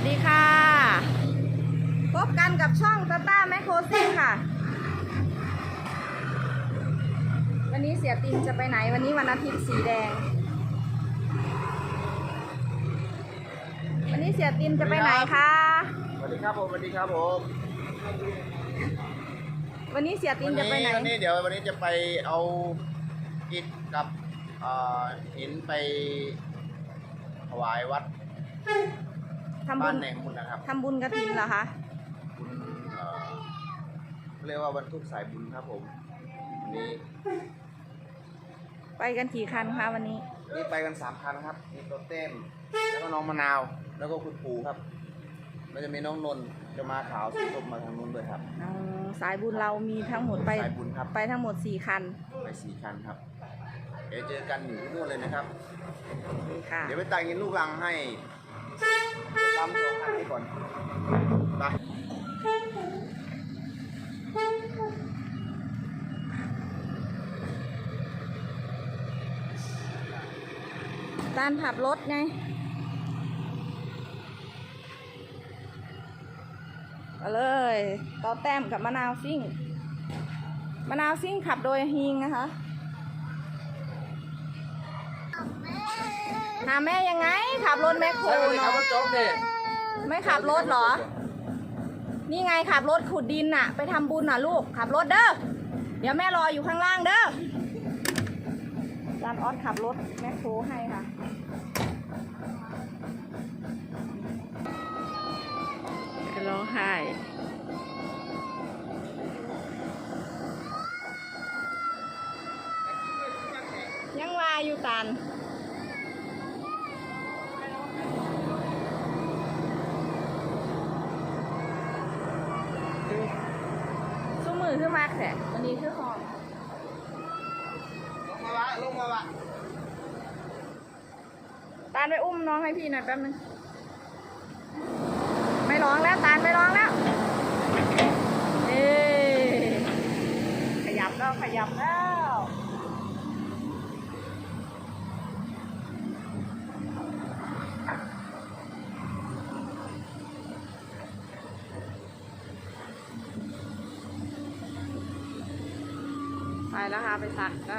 วัสดีค่ะ พบกันกับช่องตาต้าแมคโครซิ่งค่ะ วันนี้เสียตินจะไปไหนวันนี้วันอาทิตย์สีแดง วันนี้เสียตินจะไปไหนคะสวัสดีครับผมสวัสดีครับผมวันนี้เสียตินจะไปไหนวันนี้เดี๋ยววันนี้จะไปเอาอิฐกับเอ่อหินไปถวายวัด ทำบุบ้านญแหน่งมุนนะครับทำบุญกระถินเหรอคะ บุญเอ่อเรียกว่าบรรทุกสายบุญครับผมวันนี้ไปกันกี่คันคะวันนี้ นี่ไปกันสามคันครับ มีตัวเต้มแล้วก็น้องมะนาว แล้วก็คุณปู่ครับแล้วจะมีน้องนนท์จะมาขาวสีส้มมาทางนู้นด้วยครับเอาสายบุญเรามีทั้งหมดไปสายบุญครับ ไปทั้งหมดสี่คันไปสี่คันครับ เดี๋ยวเจอกันอยู่ที่นู่นเลยนะครับนี่ค่ะ เดี๋ยวไปตังยินลูกรังให้ ตามสองคันนี้ก่อนไปตานขับรถไงมาเลยต่อแต้มกับมะนาวซิ่ง มะนาวซิ่งขับโดยฮิงนะคะ หาแม่ยังไง ขับรถแมคโครขับเนาะรถโจ๊กเนี่ยไม่ขับรถเหรอ นี่ไงขับรถขุดดินน่ะ ไปทำบุญน่ะลูกขับรถเด้อเดี๋ยวแม่รออยู่ข้างล่างเด้อจานออสขับรถแมคโครให้ค่ะร้องไห้ยังวาอยู่ตัน มือขึ้นมากแสวันนี้คือหอมลงมาวะลงมาวะตาลไปอุ้มน้องให้พี่หน่อยแป๊บนึง ไม่ร้องแล้วตาลไม่ร้องแล้ว เอ๊ขยับแล้วขยับแล้ว ไป แล้วค่ะ ไปสักก็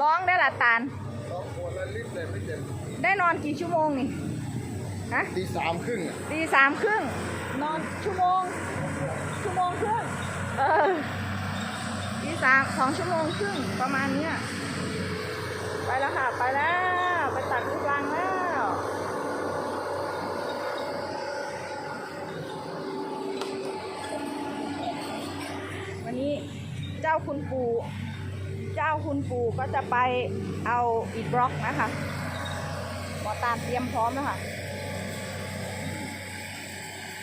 ร้องได้ละตาลสองคนแล้วรีบเลยไม่เจ็บได้นอนกี่ชั่วโมงนี่ฮะตีสามครึ่งอะตีสามครึ่ง นอนชั่วโมง ชั่วโมงครึ่ง เออตีสามสองชั่วโมงครึ่งประมาณเนี้ยไปแล้วค่ะ ไปแล้ว ไปตัดลูกรังแล้ว วั นี้เจ้าคุณปู่เจ้าคุณปู่ก็จะไปเอาอีกบล็อกนะคะหมอตาเตรียมพร้อมแล้วค่ะ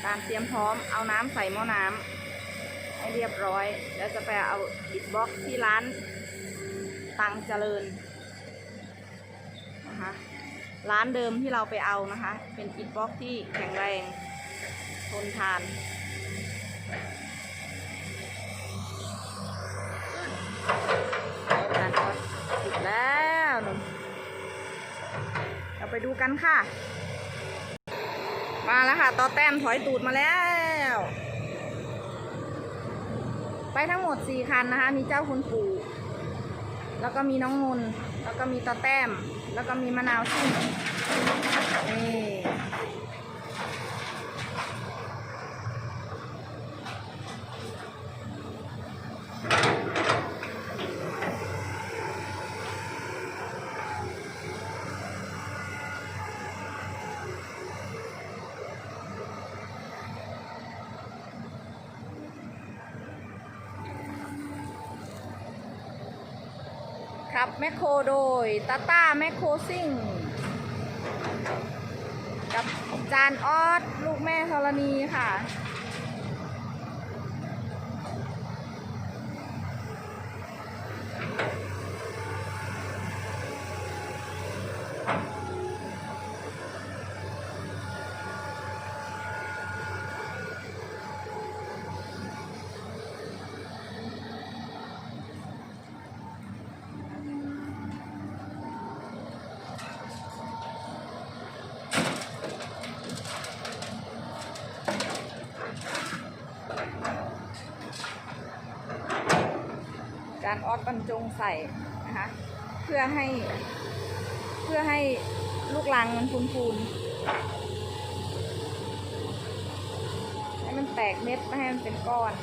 ตาเตรียมพร้อมเอาน้ำใส่หม้อน้ำให้เรียบร้อย แล้วจะไปเอาอีกบล็อกที่ร้านตังเจริญนะคะร้านเดิมที่เราไปเอานะคะ เป็นอิฐบล็อกที่แข็งแรงทนทาน แล้วเราไปดูกันค่ะ มาแล้วค่ะ ต่อแต้มถอยตูดมาแล้ว ไปทั้งหมดสี่คันนะคะ มีเจ้าคุณปู่แล้วก็มีน้องนนแล้วก็มีต่อแต้ม แล้วก็มีมะนาวซิ่งนี่ ครับแมคโครโดยตาต้าแมคโครซิ่ง กับจานออสลูกแม่ธรณีค่ะ อสบรรจงใส่นะคะเพื่อให้ เพื่อให้ลูกลังมันพูนๆให้มันแตกเม็ดไม่ให้มันเป็นก้อน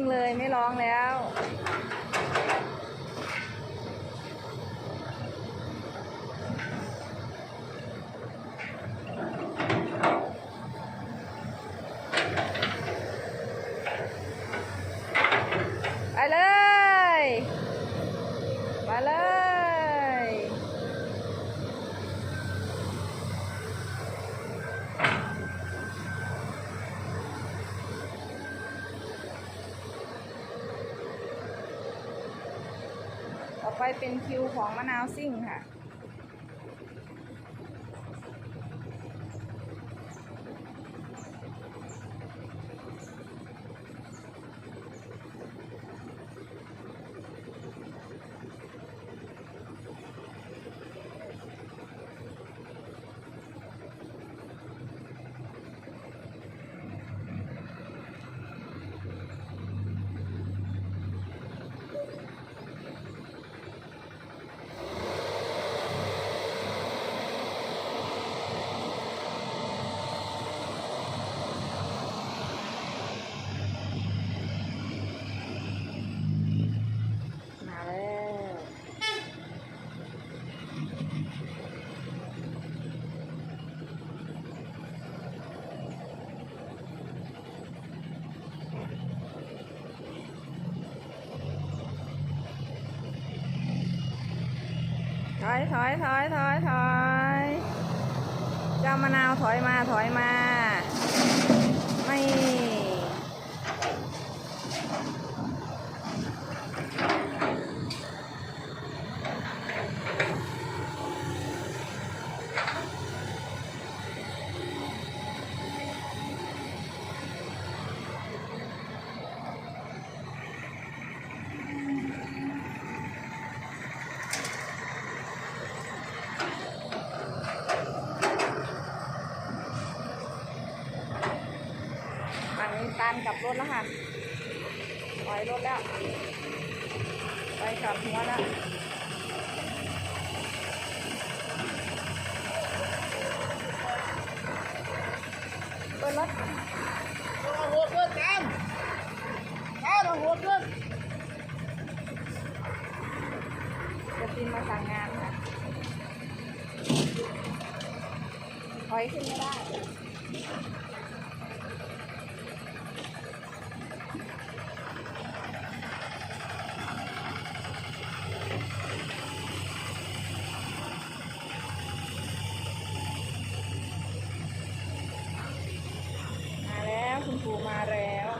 งเลยไม่ ร้องแล้ว ไปเลย มาเลย ต่อ ไปเป็นคิวของมะนาวซิ่งค่ะ มาแล้ว ถ อยถอยถอยถอยถอยเจ้ามะนาวถอยมาถอยมา ไม่ ฝั่งนี้ตันกลับรถแล้วค่ะถอยรถแล้วไปกลับหัวแล้วเปิดรถเอาโหดเกินตามเอาโหดเกินจะบินมาสั่งงานค่ะถอยขึ้นไม่ได้ มาแล้วคุณครูมาแล้ว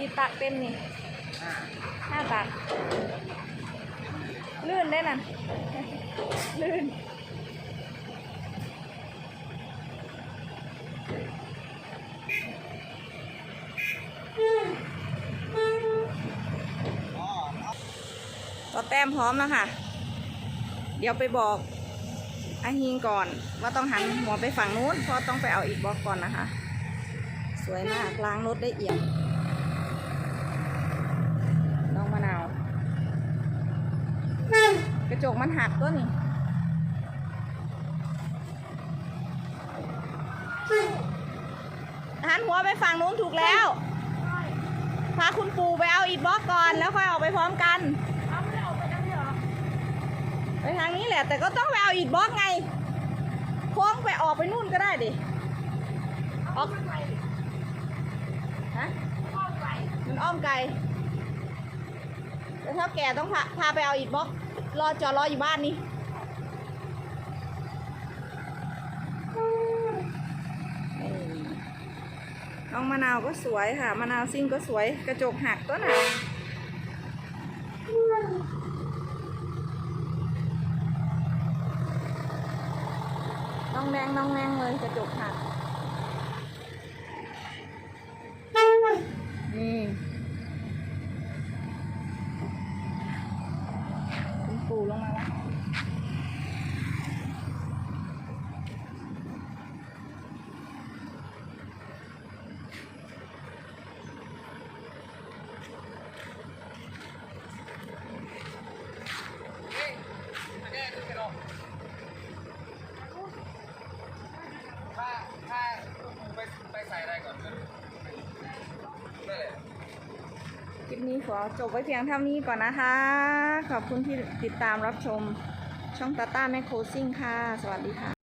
กี่ตักเต็มนี่ห้าตักลื่นได้น่ะ ลื่นก็แต้มพร้อมแล้วค่ะ เดี๋ยวไปบอกอาฮิงก่อน ว่าต้องหันหัวไปฝั่งนู้นเพราะต้องไปเอาอีกบล็อกก่อนนะคะ สวยมากล้างรถได้เอี่ยม น้องมะนาว กระ จกมันหักตัวนี่หันหัวไปฝั่งนู้นถูกแล้ว พาคุณปู่ไปเอาอีกบล็อกก่อนแล้วค่อยออกไปพร้อมกัน ไปทางนี้แหละ แต่ก็ต้องไปเอาอีกบล็อกไงโค้งไปออกไปนู่นก็ได้ดิ ออกฮะมันอ้อมไกลแต่ถ้าแก่ต้องพาพาไปเอาอีกบล็อก รอจอรออยู่บ้านนี่น้องมะนาวก็สวยค่ะ มะนาวซิ่งก็สวย กระจกหักก็หนาน้องแดงน้องแดงเลยกระจกหัก Thank you. ขอจบไว้เพียงเท่านี้ก่อนนะคะ ขอบคุณที่ติดตามรับชมช่องตาต้าแมคโครซิ่งค่ะ สวัสดีค่ะ